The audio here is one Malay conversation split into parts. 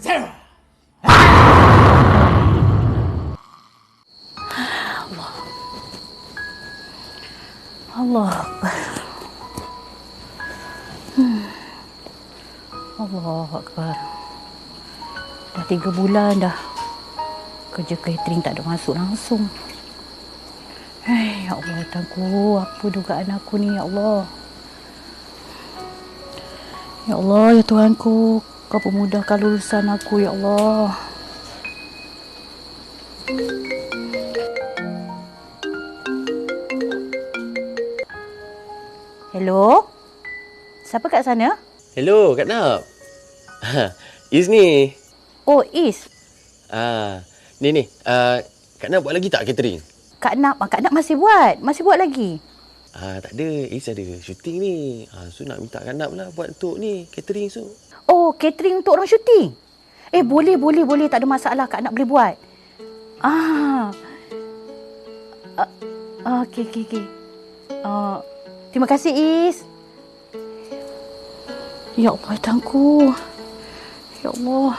Sarah! Allah, Allah, الله dah tiga bulan dah kerja catering tak ada masuk langsung Hei, Ya Allah, ya tangguh. Apa dugaan aku ni, Ya Allah? Ya Allah, Ya Tuhanku, kau pemudahkan lulusan aku, ya Allah. Hello? Siapa kat sana? Hello, Kak Nap. Is ni. Oh, Is. Ah, ni ni. Ah, Kak Nap buat lagi tak catering? Kak Nap, Kak Nap masih buat. Masih buat lagi. Ah, tak ada. Is ada syuting ni. Ah, so nak minta Kak Nap lah buat untuk ni catering so. Oh, catering untuk orang syuting. Eh, boleh, boleh, boleh. Tak ada masalah. Kak Nap boleh buat. Ah. Uh, okey, okey, okey. Uh, terima kasih, Is. Ya Allah, tangku. Ya Allah.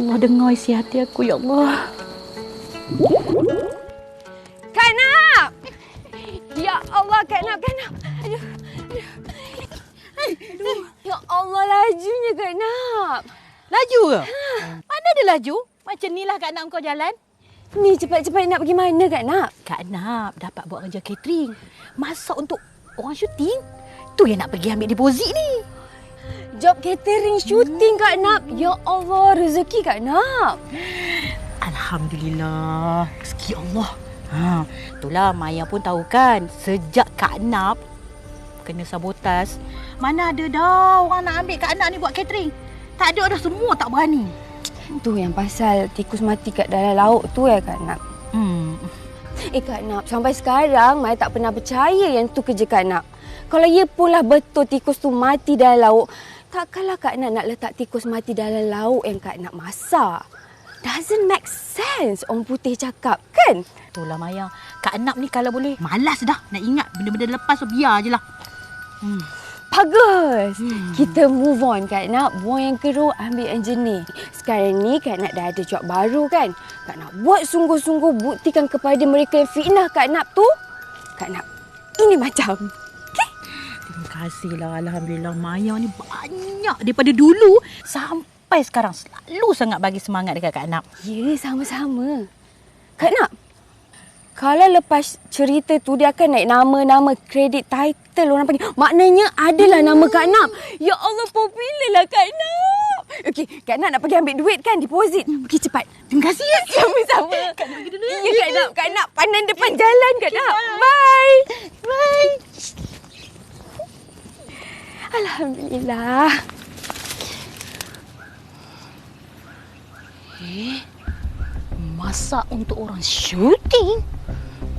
Allah dengar isi hati aku, ya Allah. Kak Ya Allah, Kak Nak, Kak Nak. Aduh. Aduh. Ya Allah, lajunya Kak Nak. Laju ke? Mana ada laju? Macam ni lah Kak Nak kau jalan. Ni cepat-cepat nak pergi mana Kak Nak? Kak Nap dapat buat kerja catering. Masak untuk orang syuting. Tu yang nak pergi ambil deposit ni. Job catering syuting Kak Nak. Ya Allah, rezeki Kak Nak. Alhamdulillah. Rezeki Allah. Ha, itulah Maya pun tahu kan. Sejak Kak Nap kena sabotas, mana ada dah orang nak ambil Kak Nap ni buat catering. Tak ada dah semua tak berani. Tu yang pasal tikus mati kat dalam laut tu ya Kak Nak. Hmm. Eh Kak Nak, sampai sekarang Maya tak pernah percaya yang tu kerja Kak Nak. Kalau ia punlah betul tikus tu mati dalam laut, takkanlah Kak Nak nak letak tikus mati dalam laut yang Kak Nak masak. Doesn't make sense orang putih cakap, kan? Itulah Maya. Kak Nap ni kalau boleh malas dah nak ingat benda-benda lepas so biar je lah. Hmm. Bagus. Hmm. Kita move on Kak Nak. Buang yang keruh, ambil yang jernih. Sekarang ni Kak Nak dah ada job baru kan? Kak Nak buat sungguh-sungguh buktikan kepada mereka yang fitnah Kak Nak tu. Kak Nak, ini macam. Terima kasihlah. Alhamdulillah Maya ni banyak daripada dulu sampai sekarang. Selalu sangat bagi semangat dekat Kak Nap. Ya, sama-sama. Kak Nak, kalau lepas cerita tu dia akan naik nama-nama kredit title orang panggil. Maknanya adalah nama Kak Nak. Ya Allah, popular lah Kak Nak. Okey, Kak Nak nak pergi ambil duit kan, deposit. Pergi cepat. Terima kasih ya. Sama-sama. Kak Nak pergi dulu ya. Ya, Kak Nak. Kak Nak pandang depan jalan, Kak Nak. Bye. Bye. Alhamdulillah. Eh, masak untuk orang syuting?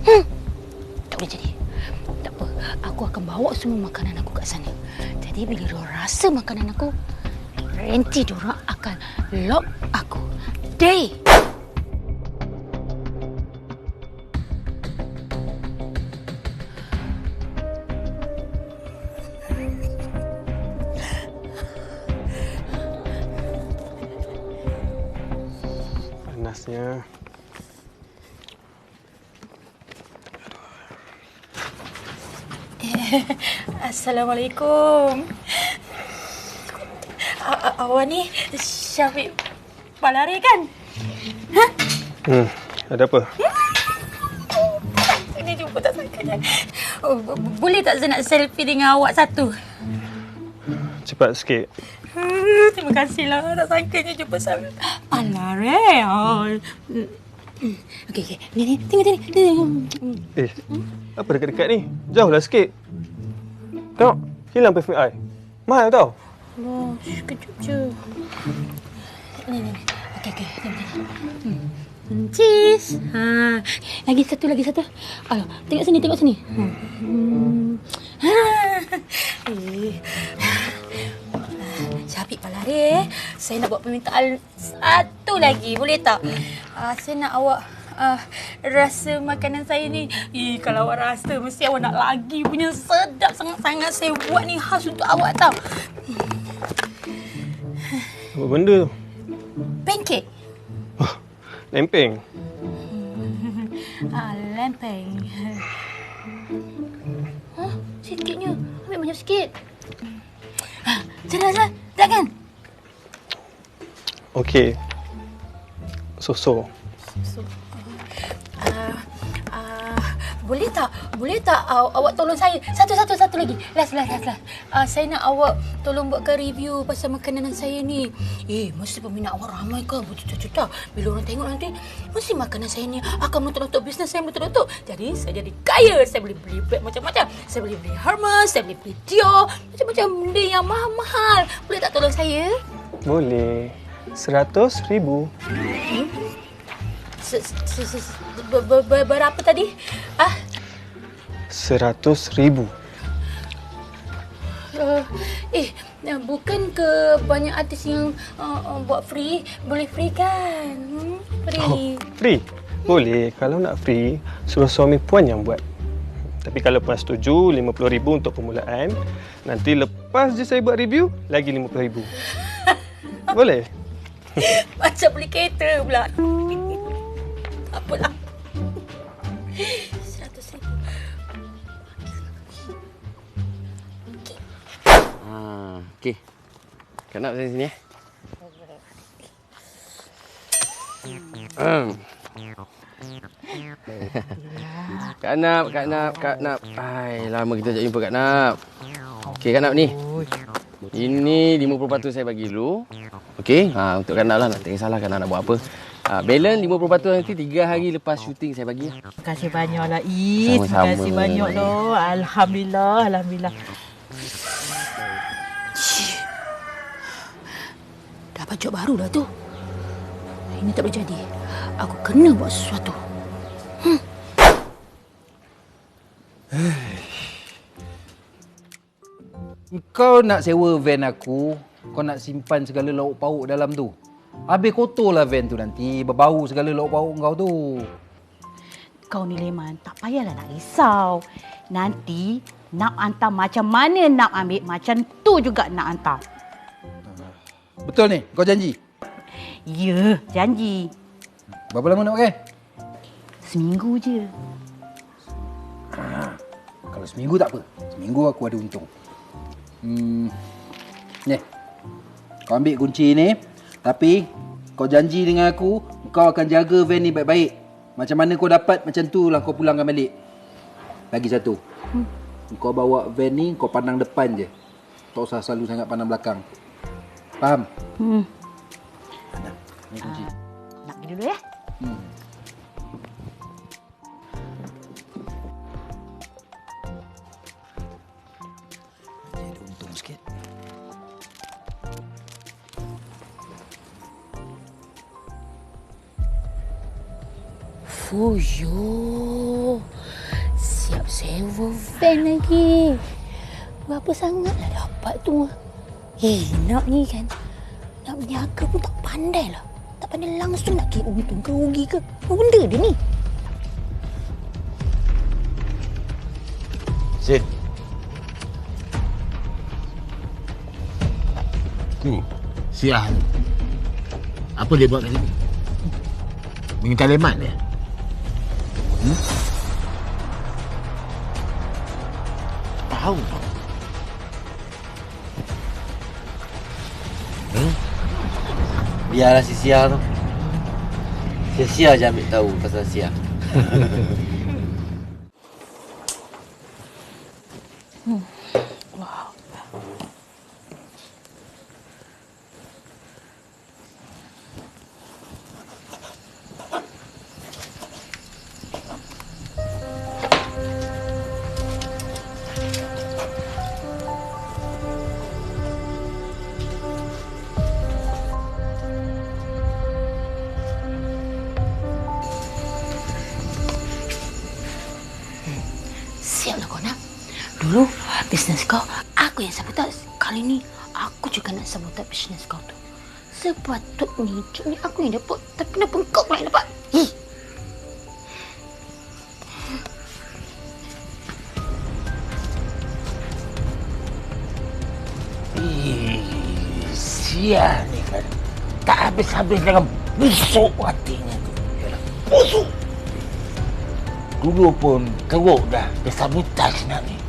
Hmm. Tak boleh jadi. Tak apa, aku akan bawa semua makanan aku kat sana. Jadi bila dia rasa makanan aku, nanti dia akan lock aku. Day. Assalamualaikum. Awak ni Syafiq Balari kan? Hmm, ada apa? Ini jumpa tak sangka. Oh, bo- boleh tak saya nak selfie dengan awak satu? Cepat sikit. Terima kasihlah. Tak sangkanya jumpa saya. Balari. Oh. Okey, okey. Ni, ni. Tengok. Eh, apa dekat-dekat ni? Jauhlah sikit. Tengok, hilang perfume I. Mahal tau. Oh, sekejap je. Ni, ni. Okey, okey. Hmm. Cheese. Ha. Lagi satu, lagi satu. Ayo, tengok sini, tengok sini. Hmm. Ha. Eh. Syafiq Palari, eh. saya nak buat permintaan satu lagi. Boleh tak? Uh, saya nak awak uh, rasa makanan saya ni. Eh, kalau awak rasa, mesti awak nak lagi punya sedap sangat-sangat. Saya buat ni khas untuk awak tau. Apa benda tu? Pancake. Lempeng. Ah, lempeng. Hah? Sikitnya. Ambil banyak sikit. Sedar, sedar. Tak kan? Okey. So-so. Uh, uh, boleh tak? Boleh tak uh, awak tolong saya? Satu, satu, satu lagi. Last, last, last, last. Uh, saya nak awak tolong buatkan review pasal makanan saya ni. Eh, mesti peminat awak ramai ke? Berjuta-juta. Bila orang tengok nanti, mesti makanan saya ni akan meletup-letup. Bisnes saya meletup-letup. Jadi, saya jadi kaya. Saya boleh beli beg macam-macam. Saya boleh beli Hermes. Saya boleh beli Dior. Macam-macam benda yang mahal-mahal. Boleh tak tolong saya? Boleh. Seratus ribu. Se- Berapa tadi? Ah, Seratus ribu. Uh, eh, bukan ke banyak artis yang uh, uh, buat free? Boleh free kan? Hmm? Free. Free? Boleh. Kalau nak free, suruh suami puan yang buat. Tapi kalau puan setuju, RM50,000 untuk permulaan. Nanti lepas je saya buat review, lagi RM50,000. Boleh? Macam beli kereta pula. tak apalah. Seratus ribu. Ha, okey. Kak nak saya sini eh. Kak Nap, Kak Nap, Kak Nap. Ai, lama kita tak jumpa Kak Nap. Okey, Kak Nap ni. Ini 50% saya bagi dulu. Okey, ha, untuk Kak Nap lah. Nak tengok salah Kak Nap nak buat apa. Ha, balance 50% nanti 3 hari lepas syuting saya bagi. Terima kasih banyaklah Is. Terima kasih banyak loh. Alhamdulillah, alhamdulillah. Dapat job baru dah tu. Ini tak boleh jadi. Aku kena buat sesuatu. Kau nak sewa van aku, kau nak simpan segala lauk pauk dalam tu. Habis kotorlah van tu nanti, berbau segala lauk pauk kau tu. Kau ni Leman, tak payahlah nak risau. Nanti nak hantar macam mana nak ambil, macam tu juga nak hantar. Betul ni, kau janji. Ya, janji. Berapa lama nak pakai? Seminggu je. Kalau seminggu tak apa. Seminggu aku ada untung. Hmm. Ni. Kau ambil kunci ni. Tapi kau janji dengan aku kau akan jaga van ni baik-baik. Macam mana kau dapat macam tu lah kau pulangkan balik. Lagi satu. Hmm. Kau bawa van ni kau pandang depan je. Tak usah selalu sangat pandang belakang. Faham? Hmm. Mana? Ni kunci. Nak pergi dulu ya? Hmm. Fuyo. Siap sewa van lagi. Berapa sangat lah dapat tu. Eh, nak ni kan. Nak berniaga pun tak pandai lah. Tak pandai langsung nak kira untung ke rugi ke. Apa benda dia ni? Sid. Ni, Siah. Apa dia buat kat sini? Minta lemat dia? Hmm? Tak? Hmm? Biarlah si Sia tu. Sia-sia je ambil tahu pasal Sia. aku yang sabotaj. Kali ni aku juga nak sabotaj bisnes kau tu. Sepatutnya job ni aku yang dapat. Tapi kenapa kau pula yang dapat? Hi. Ih, Siah ni kan. Tak habis-habis dengan busuk hatinya tu. Yalah, busuk. Dulu pun teruk dah. Dia sabotage nak ni.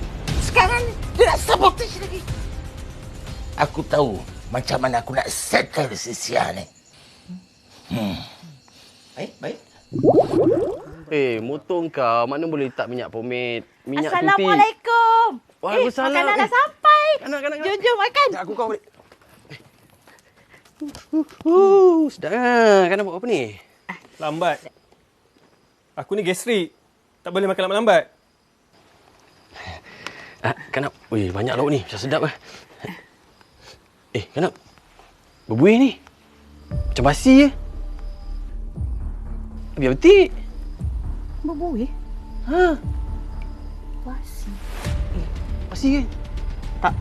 Dia nak sabotage lagi. Aku tahu macam mana aku nak settle si Sia ni. Hmm. Baik, baik. Eh, motor kau mana boleh letak minyak pomade? Minyak putih. Assalamualaikum. Waalaikumsalam. Eh, makanan dah Eh. sampai. Kanak. Jom, jom makan. Sekejap, aku kau balik. Eh. Uh, sedap lah. Kan buat apa ni? Lambat. Aku ni gastrik. Tak boleh makan lambat-lambat. Ah, Kanap. Weh, banyak lauk ni. Macam sedap lah. Eh, Kanap. Berbuih ni. Macam basi je. Biar betik. Berbuih. Ha, Basi. basi kan? Tak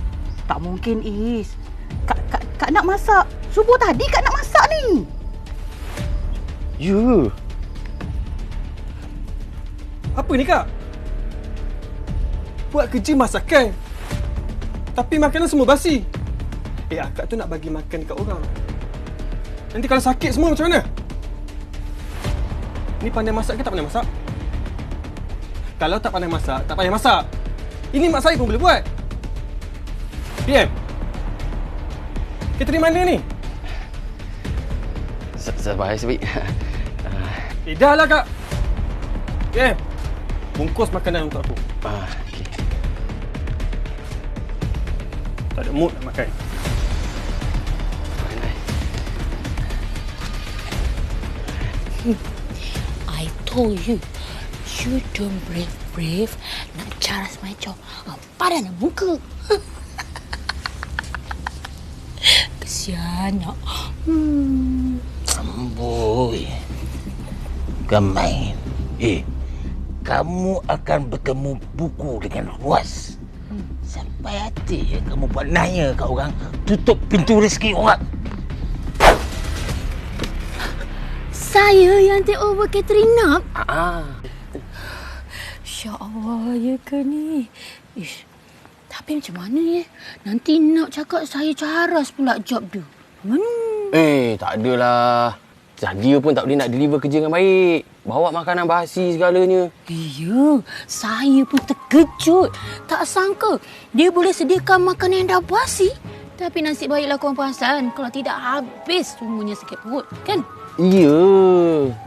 tak mungkin Is. Kak, kak, kak nak masak. Subuh tadi kak nak masak ni. Ya. Apa ni kak? Buat kerja masakan. Tapi makanan semua basi. Eh akak tu nak bagi makan dekat orang. Nanti kalau sakit semua macam mana? Ni pandai masak ke tak pandai masak? Kalau tak pandai masak, tak payah masak. Ini mak saya pun boleh buat. PM. Kita di mana ni? Sabar, Sebik. Eh dah lah kak. PM. Bungkus makanan untuk aku. Ah, Tak ada mood nak makan. I told you, you don't brave brave nak caras macam ah, padan nak muka. Kesian nak. Hmm. Amboi. Gamai. Eh, kamu akan bertemu buku dengan luas. Sampai hati ya kamu buat nanya kat orang tutup pintu rezeki orang. Saya yang take over catering nak. Ah, Ya Allah, ya ke ni? Ish, tapi macam mana ya? Nanti nak cakap saya caras pula job tu. Hmm. Eh, tak adalah. Dia pun tak boleh nak deliver kerja dengan baik. Bawa makanan basi segalanya. Ya, saya pun terkejut. Tak sangka dia boleh sediakan makanan yang dah basi. Tapi nasib baiklah korang perasan. Kalau tidak habis semuanya sakit perut. Kan? Ya,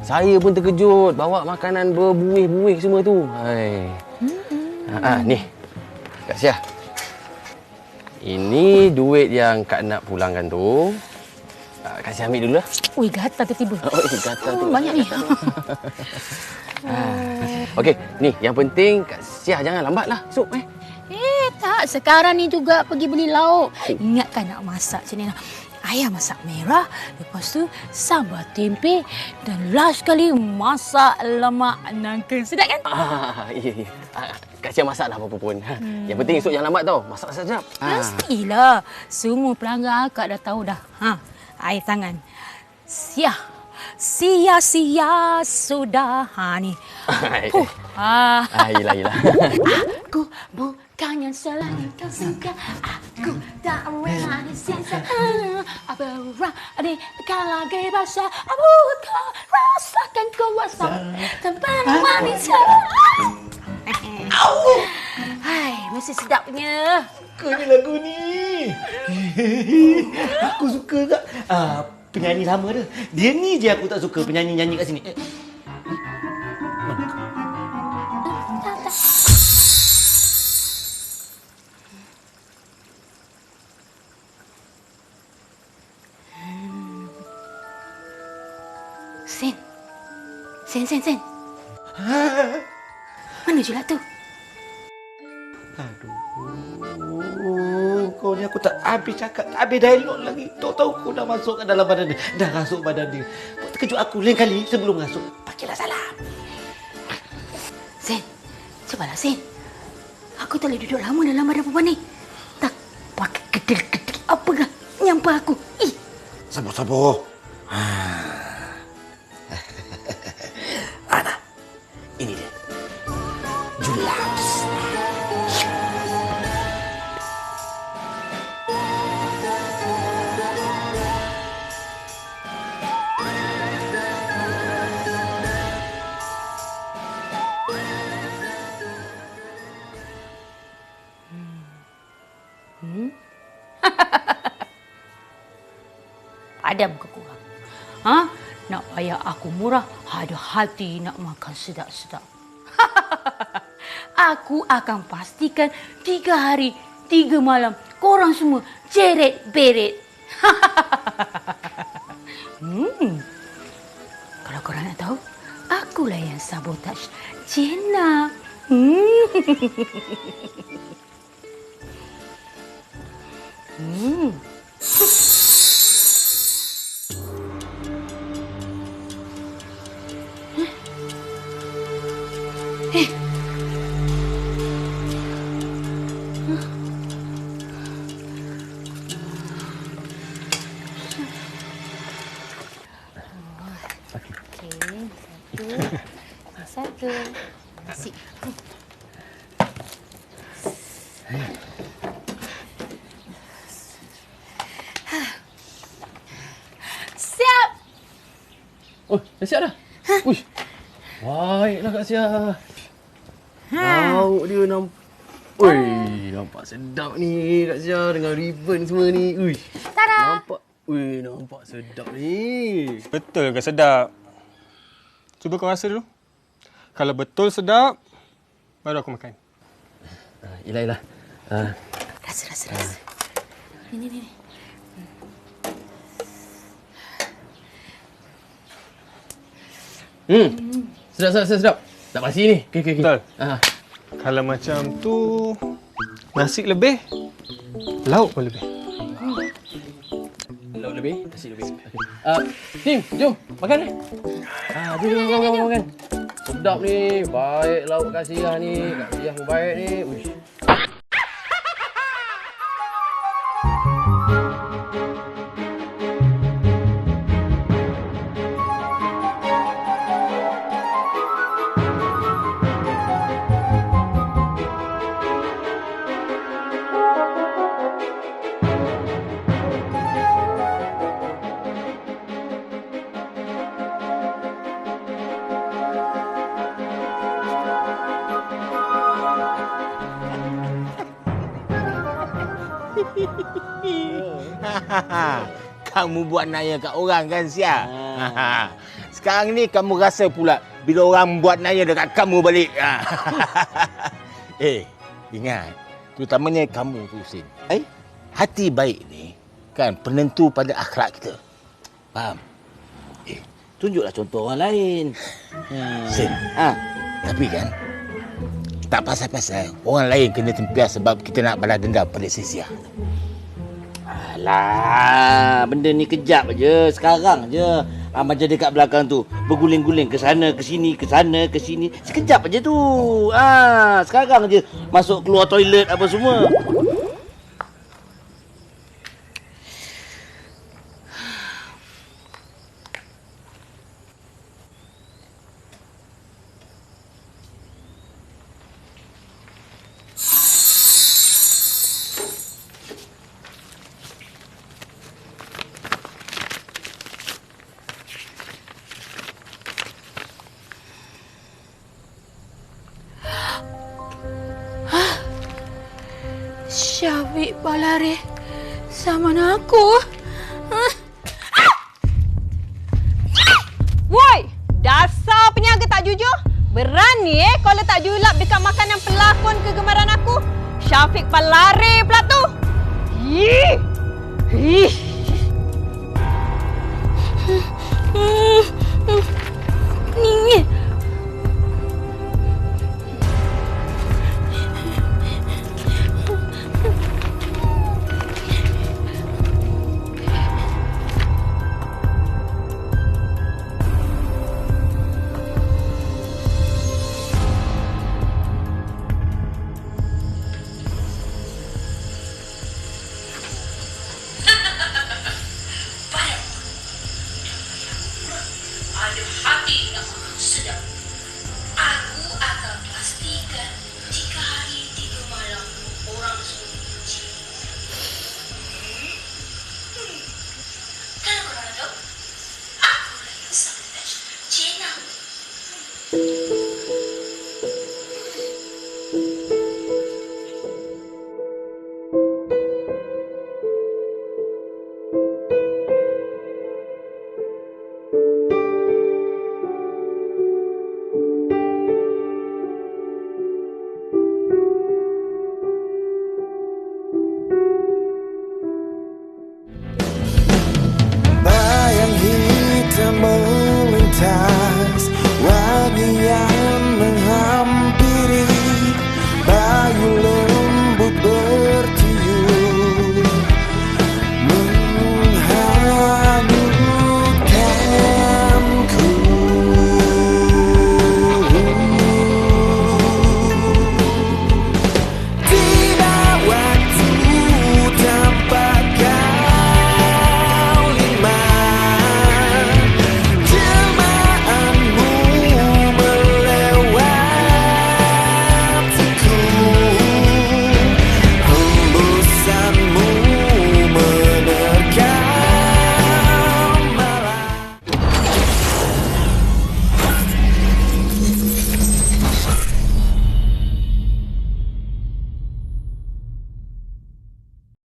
saya pun terkejut. Bawa makanan berbuih-buih semua tu. Hai. Ha, ah, ni. Kak Syah. Ini duit yang Kak nak pulangkan tu. Ah, Syah ambil dulu lah. Ui, gatal tiba-tiba. Oh, eh, gatal. Oh, banyak ni. Okey, ni yang penting Kak Syah jangan lambat lah. Sup eh. Eh, tak. Sekarang ni juga pergi beli lauk. Ingatkan nak masak macam ni lah. Ayam masak merah, lepas tu sambal tempe dan last kali masak lemak nangka. Sedap kan? Ah, ya, ya. Ah, Kak Syah masak lah apa-apa pun. Hmm. Yang penting esok jangan lambat tau. Masak sekejap. Ah. Pastilah. Semua pelanggan akak dah tahu dah. Ha, air tangan. Sia. Sia-sia sudah. Ha ni. Hai. Huh. Ah. Ah, yelah, yelah. Aku bukan yang selalu kau suka Aku tak rela di sisa Apa berani kan lagi basah Aku kau rasakan kuasa Tanpa wanita Hai, mesti sedapnya Suka ni lagu ni. aku suka tak? Ah, penyanyi lama dia. Dia ni je aku tak suka penyanyi-nyanyi kat sini. Eh, Sen Sen, Sen, Sen Mana je lah tu? Habis cakap, tak habis dialog lagi. Tahu-tahu kau dah masuk ke dalam badan dia. Dah rasuk badan dia. Kau terkejut aku lain kali sebelum masuk. Pakailah salam. Sen, cubalah Sen. Aku tak boleh duduk lama dalam badan perempuan ni. Tak pakai kedil-kedil apa kah? Nyampah aku. Ih, Sabar-sabar. Padam ke korang? Ha? Nak bayar aku murah, ada hati nak makan sedap-sedap. aku akan pastikan tiga hari, tiga malam korang semua ceret beret. hmm. Kalau korang nak tahu, akulah yang sabotaj Jenna. Hmm. hmm. Satu. Siap. Oh, dah siap dah? Uish. Baiklah Kak Sia. Lauk dia nampak. Ui, nampak sedap ni Kak Sia dengan ribbon semua ni. Uish. Tada. Nampak. Ui, nampak sedap ni. Betul ke sedap? Cuba kau rasa dulu. Kalau betul sedap, baru aku makan. Uh, yelah, yelah. Uh, Rasa, rasa, rasa. Ni, ni, ni. hmm. Sedap, sedap, sedap, sedap. Tak basi ni. Okey, okey, okey. Betul. Ah. Kalau macam tu, nasi lebih, lauk pun lebih. Lebih, nasi lebih. Okey. Uh, Tim, jom. Makan ni. Ah, jom, jom, jom, jom, jom. Sedap ni. Baik lauk Kak Sia ni. Kak Sia pun baik ni. Uish. Kamu buat naya kat orang kan Sia? Sekarang ni kamu rasa pula bila orang buat naya dekat kamu balik. eh, ingat. Terutamanya kamu tu, Sin. Eh, hati baik ni kan penentu pada akhlak kita. Faham? Eh, Tunjuklah contoh orang lain. Hmm. Sin. Ha, tapi kan, tak pasal-pasal orang lain kena tempias sebab kita nak balas dendam pada si Sia. Alah, benda ni kejap je. Sekarang je. Ah, macam dekat belakang tu. Berguling-guling ke sana, ke sini, ke sana, ke sini. Sekejap je tu. Ah, sekarang je. Masuk keluar toilet apa semua. Balare sama aku. Hah? Woi, dasar peniaga tak jujur. Berani eh kau letak julap dekat makanan pelakon kegemaran aku. Syafiq Balare